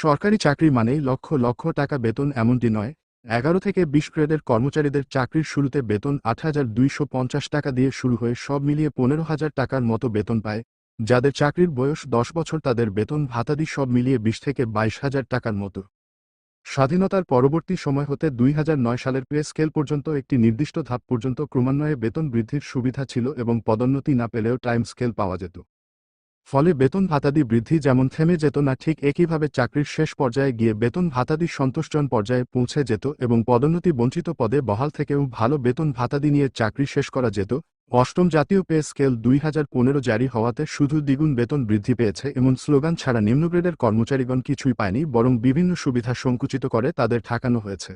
সরকারি চাকরি মানেই লক্ষ লক্ষ টাকা বেতন এমনটি নয়। এগারো থেকে বিশ গ্রেডের কর্মচারীদের চাকরির শুরুতে বেতন আট হাজার দুইশো পঞ্চাশ টাকা দিয়ে শুরু হয়ে সব মিলিয়ে পনেরো হাজার টাকার মতো বেতন পায়। যাদের চাকরির বয়স দশ বছর তাদের বেতন ভাতাদি সব মিলিয়ে বিশ থেকে বাইশ হাজার টাকার মতো। স্বাধীনতার পরবর্তী সময় হতে দুই হাজার নয় সালের পে স্কেল পর্যন্ত একটি নির্দিষ্ট ধাপ পর্যন্ত ক্রমান্বয়ে বেতন বৃদ্ধির সুবিধা ছিল এবং পদোন্নতি না পেলেও টাইম স্কেল পাওয়া যেত। ফলে বেতন ভাতাদি বৃদ্ধি যেমন থেমে যেত না, ঠিক একইভাবে চাকরির শেষ পর্যায়ে গিয়ে বেতন ভাতাদি সন্তোষজন পর্যায়ে পৌঁছে যেত এবং পদোন্নতি বঞ্চিত পদে বহাল থেকেও ভালো বেতন ভাতাদি নিয়ে চাকরি শেষ করা যেত। অষ্টম জাতীয় পে স্কেল দুই হাজার পনেরো জারি হওয়াতে শুধু দ্বিগুণ বেতন বৃদ্ধি পেয়েছে এমন স্লোগান ছাড়া নিম্নগ্রেডের কর্মচারীগণ কিছুই পায়নি, বরং বিভিন্ন সুবিধা সংকুচিত করে তাদের ঠাকানো হয়েছে।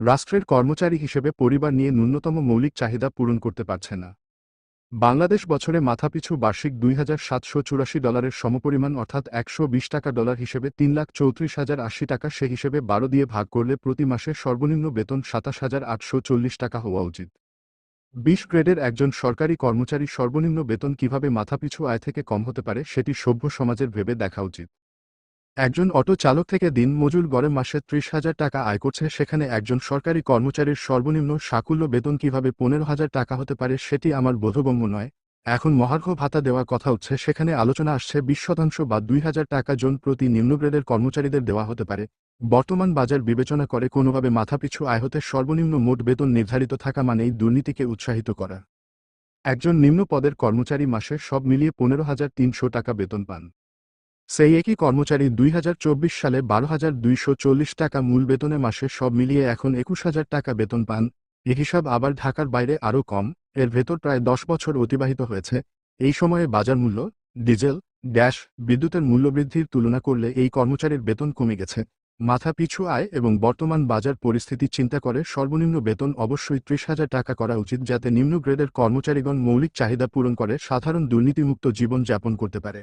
রাষ্ট্রের কর্মচারী হিসেবে পরিবার নিয়ে ন্যূনতম মৌলিক চাহিদা পূরণ করতে পারছে না। বাংলাদেশ বছরে মাথাপিছু বার্ষিক দুই হাজার সাতশো চুরাশি ডলারের সমপরিমাণ অর্থাৎ একশো বিশ টাকা ডলার হিসেবে তিন লাখ চৌত্রিশ হাজার আশি টাকা সে হিসেবে বারো দিয়ে ভাগ করলে প্রতি মাসে সর্বনিম্ন বেতন সাতাশ হাজার আটশো চল্লিশ টাকা হওয়া উচিত। বিশ গ্রেডের একজন সরকারি কর্মচারী সর্বনিম্ন বেতন কীভাবে মাথাপিছু আয় থেকে কম হতে পারে সেটি সভ্য সমাজের ভেবে দেখা উচিত। একজন অটো চালক থেকে দিন মজুর গড়ে মাসে ত্রিশ হাজার টাকা আয় করছে, সেখানে একজন সরকারি কর্মচারীর সর্বনিম্ন সাকুল্য বেতন কীভাবে পনেরো হাজার টাকা হতে পারে সেটি আমার বোধগম্য নয়। এখন মহার্ঘ ভাতা দেওয়ার কথা হচ্ছে সেখানে আলোচনা আসছে বিশ শতাংশ বা দুই হাজার টাকা জন প্রতি নিম্ন গ্রেডের কর্মচারীদের দেওয়া হতে পারে। বর্তমান বাজার বিবেচনা করে কোনোভাবে মাথাপিছু আয় হতে সর্বনিম্ন মোট বেতন নির্ধারিত থাকা মানেই দুর্নীতিকে উৎসাহিত করা। একজন নিম্ন পদের কর্মচারী মাসে সব মিলিয়ে পনেরো হাজার তিনশো টাকা বেতন পান। সেই একই কর্মচারী দুই হাজার চব্বিশ সালে বারো হাজার টাকা মূল বেতনে মাসে সব মিলিয়ে এখন একুশ হাজার টাকা বেতন পান। এ হিসাব আবার ঢাকার বাইরে আরও কম, এর ভেতর প্রায় দশ বছর অতিবাহিত হয়েছে। এই সময়ে বাজার মূল্য, ডিজেল, গ্যাস, বিদ্যুতের মূল্যবৃদ্ধির তুলনা করলে এই কর্মচারীর বেতন কমে গেছে। মাথা পিছু আয় এবং বর্তমান বাজার পরিস্থিতি চিন্তা করে সর্বনিম্ন বেতন অবশ্যই ত্রিশ হাজার টাকা করা উচিত যাতে নিম্ন গ্রেডের কর্মচারীগণ মৌলিক চাহিদা পূরণ করে সাধারণ দুর্নীতিমুক্ত জীবন যাপন করতে পারে।